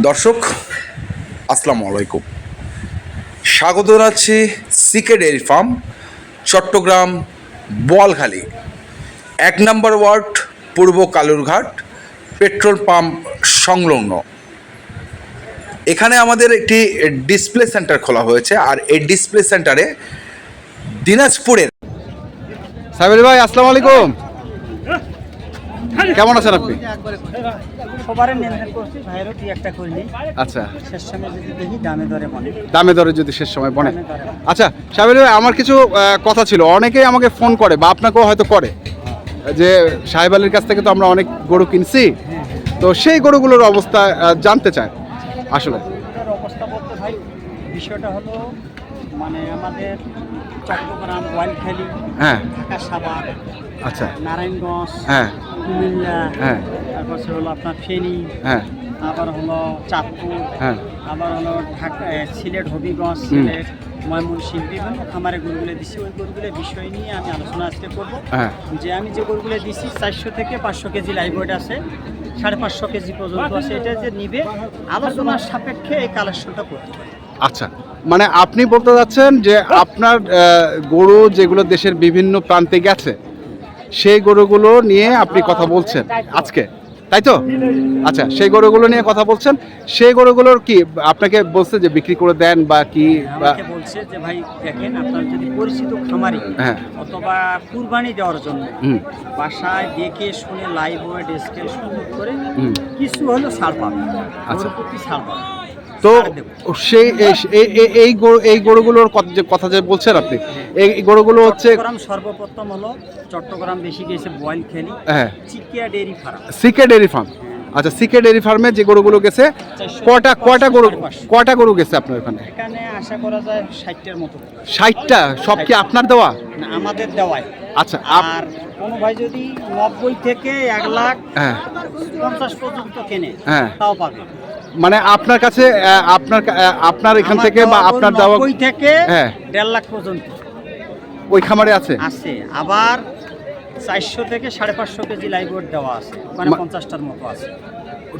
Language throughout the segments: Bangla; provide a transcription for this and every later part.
দর্শক, আসসালামু আলাইকুম। স্বাগত জানাচ্ছি CK dairy farm, Chattogram, Boalkhali. এক নম্বর ওয়ার্ড, পূর্ব কালুরঘাট, পেট্রোল পাম্প সংলগ্ন। এখানে আমাদের একটি ডিসপ্লে সেন্টার খোলা হয়েছে, আর এই ডিসপ্লে সেন্টারে দিনাজপুরের সাবির ভাই, আসসালামু আলাইকুম। কেমন আছেন আপনি? সবারই লেনদেন করছি ভাইয়েরও দুই একটা করিনি আচ্ছা। শেষ সময় যদি দেখি দামে দরে দামে দরে যদি শেষ সময় বনে। আচ্ছা ভাই আমার কিছু কথা ছিল। অনেকেই আমাকে ফোন করে বা আপনাকেও হয়তো করে। যে সাহেব আলীর কাছ থেকে তো আমরা অনেক গরু কিনছি। তো সেই গরুগুলোর অবস্থা জানতে চায় আসলে। অবস্থা বলতে ভাই বিষয়টা হলো মানে আমাদের চট্টগ্রাম ওয়াইলখালী হ্যাঁ। ঢাকা সাভার আচ্ছা। নারায়ণগঞ্জ হ্যাঁ। কুমিল্লা হ্যাঁ। তারপর হলো আপনার ফেনী হ্যাঁ। আবার হলো চাঁদপুর হ্যাঁ। আবার হলো ঢাকা সিলেট হবিগঞ্জ সিলেট ময়মনসিংহ বিভিন্ন খামারে গরুগুলো ওই বিষয় নিয়ে আমি আলোচনা আজকে করব। হ্যাঁ। যে আমি যে গরুগুলো দিছি চারশো থেকে পাঁচশো কেজি লাইভ ওয়েট আছে। সাড়ে পাঁচশো কেজি পর্যন্ত আছে। এটা যে নিবে আলোচনার সাপেক্ষে এই কালেকশনটা করতে পারে আচ্ছা। মানে আপনি বলতে যাচ্ছেন যে আপনার গরু যেগুলো দেশের বিভিন্ন প্রান্তে গেছে সেই গরুগুলো নিয়ে আপনি কথা বলছেন আজকে তাই তো? আচ্ছা সেই গরুগুলো নিয়ে কথা বলছেন সেই গরুগুলোর কি আপনাকে বলছে যে বিক্রি করে দেন বা কি বলছে যে ভাই দেখেন আপনার যদি পরিচিত খামারি হ্যাঁ। অথবা কুরবানি দেওয়ার জন্য বাসায় দেখে শুনে লাইভ ওয়েট স্কেল সুন্দর করে কিছু হলেও ছাড় পাবে আচ্ছা। ছাড় পাবে তো সেই এই- এই- এই- এই গরু এই গরুগুলোর কথা যে কথা যে বলছেন আপনি এই গরুগুলো হচ্ছে সর্বপ্রথম হলো চট্টগ্রাম বেশি গিয়েছে বয়েল খেলি হ্যাঁ। চিকিয়া dairy farm. CK dairy farm. আচ্ছা সিকে ডেয়ারি ফার্মে যে গরুগুলো গেছে কটা কটা গরু কটা গরু গেছে আপনার ওখানে এখানে আশা করা যায় ষাটটার মতো। ষাটটা? সব কি আপনার দেওয়া? না, আমাদের দেওয়ায় আচ্ছা আর কোনো ভাই যদি নব্বই থেকে এক লাখ হ্যাঁ। পঞ্চাশ পর্যন্ত কেনে হ্যাঁ। তাও পাবে। মানে আপনার কাছে আপনার আপনার এখান থেকে বা আপনার দেওয়া ওই থেকে হ্যাঁ। দেড় লাখ পর্যন্ত। ওই খামারে আছে? আছে। আবার চারশো থেকে সাড়ে পাঁচশো কেজি লাইবোর্ড দেওয়া আছে। মানে পঞ্চাশটার মতো আছে।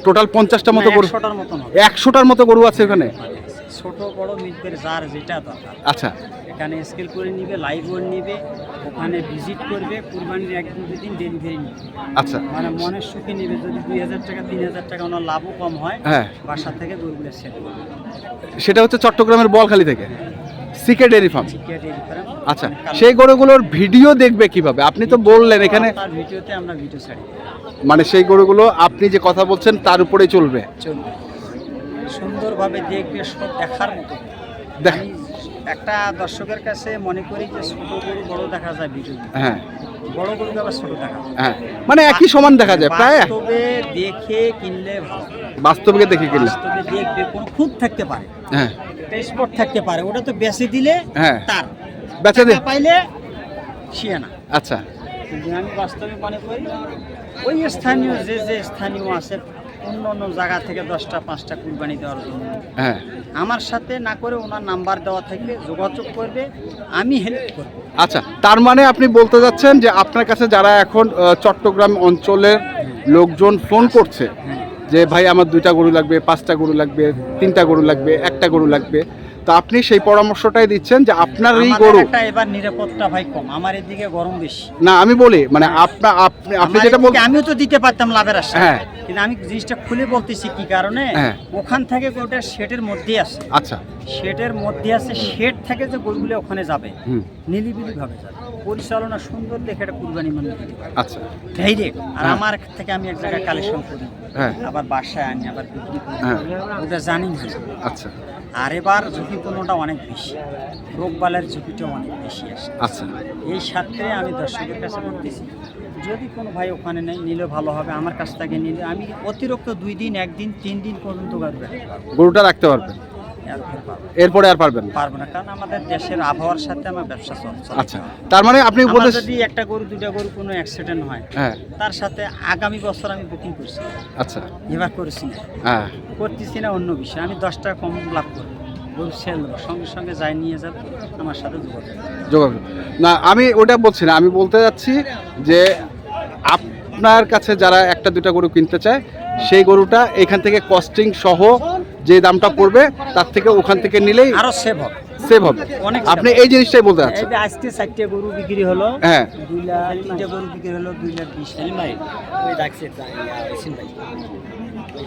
টোটাল পঞ্চাশটার মতো না, গরু একশোটার মতো নয় একশোটার মতো গরু আছে ওখানে? ছোট বড় মিটদের যার যেটা দরকার। আচ্ছা। এখানে স্কেল করে নিবে লাইভ ওয়ার নিবে ওখানে ভিজিট করবে কুরবানির এক দুই দিন ডেলিভারি নিবে। আচ্ছা। মানে মনের সুখে নিবে যদি দুই হাজার টাকা তিন হাজার টাকা ওনার লাভও কম হয় হ্যাঁ। বাসা থেকে গরুগুলো সেল সেটা হচ্ছে চট্টগ্রামের বলখালি থেকে সিকে ডেয়ারি ফার্ম। আচ্ছা সেই গরুগুলোর ভিডিও দেখবে কীভাবে? আপনি তো বললেন এখানে ভিডিওতে আমরা ভিডিও ছাড়ি। মানে সেই গরুগুলো আপনি যে কথা বলছেন তার উপরে চলবে। চলবে। সুন্দরভাবে দেখবে সব দেখার মতো। আমি একটা দর্শকের কাছে মনে করি যে ছোট গরু বড় দেখা যায় ভিডিও হ্যাঁ। বড় গরুকে আবার ছোট দেখা যায়। হ্যাঁ। মানে একই সমান দেখা যায় প্রায় বাস্তবে দেখে কিনলে ভালো। বাস্তবিকে দেখে কিনলে। বাস্তবে দেখবে কোনো খুঁত থাকতে পারে। হ্যাঁ। স্পট থাকতে পারে। ওটা তো বেশি দিলে হ্যাঁ। তার। বেঁচে দে। টাকা পাইলে শিয়ানা আচ্ছা। আমি বাস্তবে মনে করি ওই স্থানীয় যে যে স্থানীয় আছে অন্য অন্য জায়গা থেকে দশটা পাঁচটা কুরবানি দেওয়ার জন্য। হ্যাঁ। আমার সাথে না করে ওনার নাম্বার দেওয়া থেকে যোগাযোগ করবে আমি হেল্প করব। আচ্ছা তার মানে আপনি বলতে যাচ্ছেন যে আপনার কাছে যারা এখন চট্টগ্রাম অঞ্চলের লোকজন ফোন করছে হ্যাঁ। যে ভাই আমার দুইটা গরু লাগবে পাঁচটা গরু লাগবে তিনটা গরু লাগবে একটা গরু লাগবে। তো আপনি সেই পরামর্শটাই দিচ্ছেন যে আপনার এই গরু এবার নিরাপত্তা ভাই কম আমার এদিকে গরম বেশি। না আমি বলি মানে আপনার আপনি আপনি যেটা এদিকে বলছেন আমিও তো দিতে পারতাম লাভের আশা। হ্যাঁ। কিন্তু আমি জিনিসটা খুলে বলতেছি কি কারণে হ্যাঁ। ওখান থেকে ওটা শেডের মধ্যে আছে। আচ্ছা। শেডের মধ্যে আছে শেড থেকে যে গরুগুলো ওখানে যাবে নিলিবিলি ভাবে যাবে। পরিচালনা সুন্দর দেখে একটা কুরবানি মানে আচ্ছা। ডাইরেক্ট আর হ্যাঁ। আমার থেকে আমি এক জায়গায় কালেকশন করি। হ্যাঁ। আবার বাসায় আনি আবার বিক্রি করি। হ্যাঁ। ওটা জানি না। আচ্ছা। আর এবার ঝুঁকিপূর্ণটা অনেক বেশি। রোগবালের ঝুঁকিটা অনেক বেশি আসে। আচ্ছা। এই স্বার্থে আমি দর্শকের কাছে বলতেছি যদি কোনো ভাই ওখানে নেই নিলে ভালো হবে আমার কাছ থেকে নিলে আমি অতিরিক্ত দুই দিন একদিন তিন দিন পর্যন্ত গরুটা রাখতে পারবেন? এরপরে আর পারবেন। পারব না কারণ আমাদের দেশের আবহাওয়ার সাথে আমার ব্যবসা চলছে। আচ্ছা তার মানে আপনি উপদেশ যদি একটা গরু দুটা গরু কোনো অ্যাক্সিডেন্ট হয় হ্যাঁ। তার সাথে আগামী বছর আমি বুকিং করছি। আচ্ছা। এবার করেছি না। হ্যাঁ। করতেছি না অন্য বিষয়। আমি দশ টাকা কম লাভ করব। গরু সেল সঙ্গে সঙ্গে যাই নিয়ে যাবে আমার সাথে যোগাযোগ যোগাযোগ না আমি ওটা বলছি না। আমি বলতে যাচ্ছি যে আপনার কাছে যারা একটা দুটা গরু কিনতে চায় সেই গরুটা এখান থেকে কস্টিং সহ যে দামটা পড়বে তার থেকে ওখান থেকে নিলেই আরও সেভ হবে। সেভ হবে। আপনি এই জিনিসটাই বলতে এই চাচ্ছেন আজকে চারটে গরু বিক্রি হলো হ্যাঁ। দুই লাখ তিনটে গরু বিক্রি হলো দুই লাখ বিশ।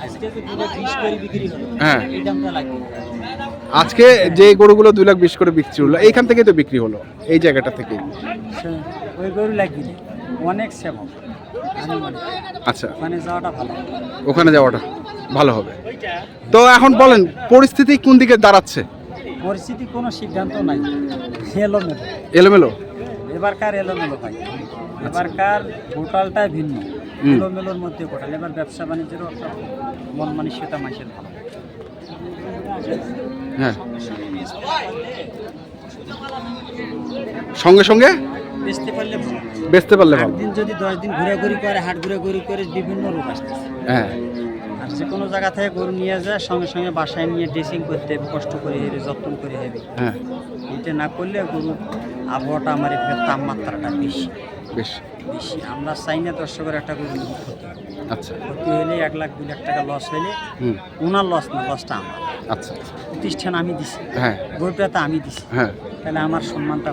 আজকে তো দুই লাখ বিশ করে বিক্রি হলো। হ্যাঁ। এই দামটা লাগবে আজকে যে গরুগুলো দুই লাখ বিশ করে বিক্রি হলো এইখান থেকেই তো বিক্রি হলো এই জায়গাটা থেকে ওই গরু লাগিয়ে অনেক সেভ। আচ্ছা। ওখানে যাওয়াটা ভালো। ওখানে যাওয়াটা। ভালো হবে। তো এখন বলেন পরিস্থিতি কোন দিকে দাঁড়াচ্ছে? পরিস্থিতি কোনো সিদ্ধান্ত নাই। এলোমেলো। এলোমেলো? এবারকার এলোমেলো ভাই। এবারকার টোটালটাই ভিন্ন। এলোমেলোর মধ্যে টোটাল এবার ব্যবসা বাণিজ্যেরও একটা মন মানসিকতা মানুষের ভালো। হ্যাঁ। সঙ্গে সঙ্গে? বেচতে পারলে বেচতে পারলে একদিন যদি দশ দিন ঘুরে করে হাট ঘুরে ঘুরে করে বিভিন্ন রোগ আসতেছে। হ্যাঁ। যে কোনো জায়গা থেকে গরু নিয়ে যায় সঙ্গে সঙ্গে বাসায় নিয়ে ড্রেসিং করতে হবে কষ্ট করে হেরে যত্ন করে হেবে হ্যাঁ। এটা না করলে গরু আবহাওয়াটা আমার এখানে তাপমাত্রাটা বেশি। বেশ। বেশি। আমরা চাই না দর্শকের একটা গরু ক্ষতি। আচ্ছা। ক্ষতি হলে এক লাখ দুই লাখ টাকা লস হলে ওনার লস না লসটা আমার। আচ্ছা প্রতিষ্ঠান আমি দিছি। হ্যাঁ। গরুটা তো আমি দিছি। হ্যাঁ। তাহলে আমার সম্মানটা।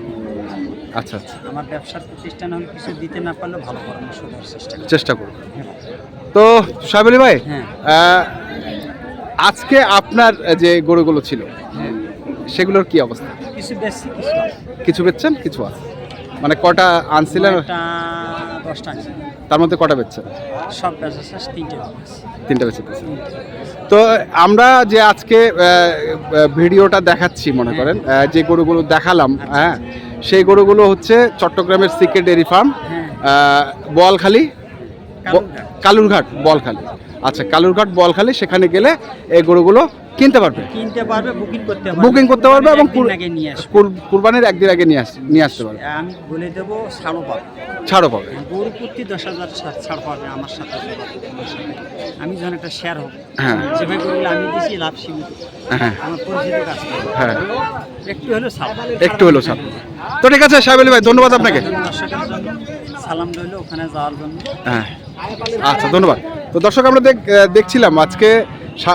আচ্ছা আচ্ছা। আমার ব্যবসার প্রতিষ্ঠান হলে কিছু দিতে না পারলেও ভালো পরামর্শ দেওয়ার চেষ্টা করি। চেষ্টা করব তো সাহেব ভাই হ্যাঁ। আজকে আপনার যে গরুগুলো ছিল হ্যাঁ। সেগুলোর কি অবস্থা? কিছু বেশি কিছু। কিছু বেচছেন কিছু আছে? মানে কটা আনছিলেন? দশটা তার মধ্যে কটা বেচছেন? সব তিনটে তিনটা বেচে। তো আমরা যে আজকে ভিডিওটা দেখাচ্ছি মনে করেন যে গরুগুলো দেখালাম হ্যাঁ সেই গরুগুলো হচ্ছে চট্টগ্রামের CK dairy farm Boalkhali Kalurghat. Boalkhali. আচ্ছা কালুরঘাট বলখালি সেখানে গেলে এই গরুগুলো কিনতে পারবে? কিনতে পারবে বুকিং করতে পারবে। বুকিং করতে পারবে এবং আসবে। কুরবানির একদিন আগে নিয়ে আস নিয়ে আসতে পারবে। আমি বলে দেবো ছাড়ও পাবে। ছাড়ও পাবে। গরু প্রতি দশ হাজার ছাড় পাবে আমার সাথে আমি যখন একটা শেয়ার হোক হ্যাঁ। গরুগুলো আমি দিছি লাভ সীমিত। হ্যাঁ। আমার পরিচিত কাজ হ্যাঁ। একটু হলেও ছাড়। একটু হলো ছাড়। তো ঠিক আছে সাহেব আলী ভাই ধন্যবাদ আপনাকে। সালাম রইল ওখানে যাওয়ার জন্য। হ্যাঁ। আচ্ছা ধন্যবাদ। তো দর্শক আমরা দেখ- দেখছিলাম আজকে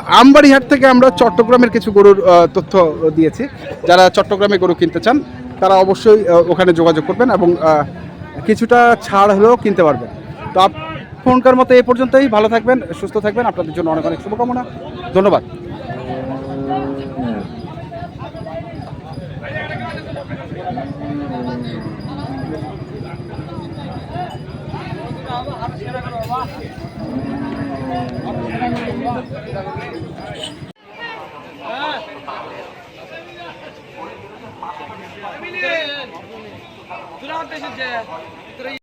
আমবাড়িহাট থেকে আমরা চট্টগ্রামের কিছু গরুর তথ্য দিয়েছি। যারা চট্টগ্রামে গরু কিনতে চান তারা অবশ্যই ওখানে যোগাযোগ করবেন এবং কিছুটা ছাড় হলেও কিনতে পারবেন। তো ফোনকার মতো এই পর্যন্তই। ভালো থাকবেন সুস্থ থাকবেন। আপনাদের জন্য অনেক অনেক শুভকামনা। ধন্যবাদ।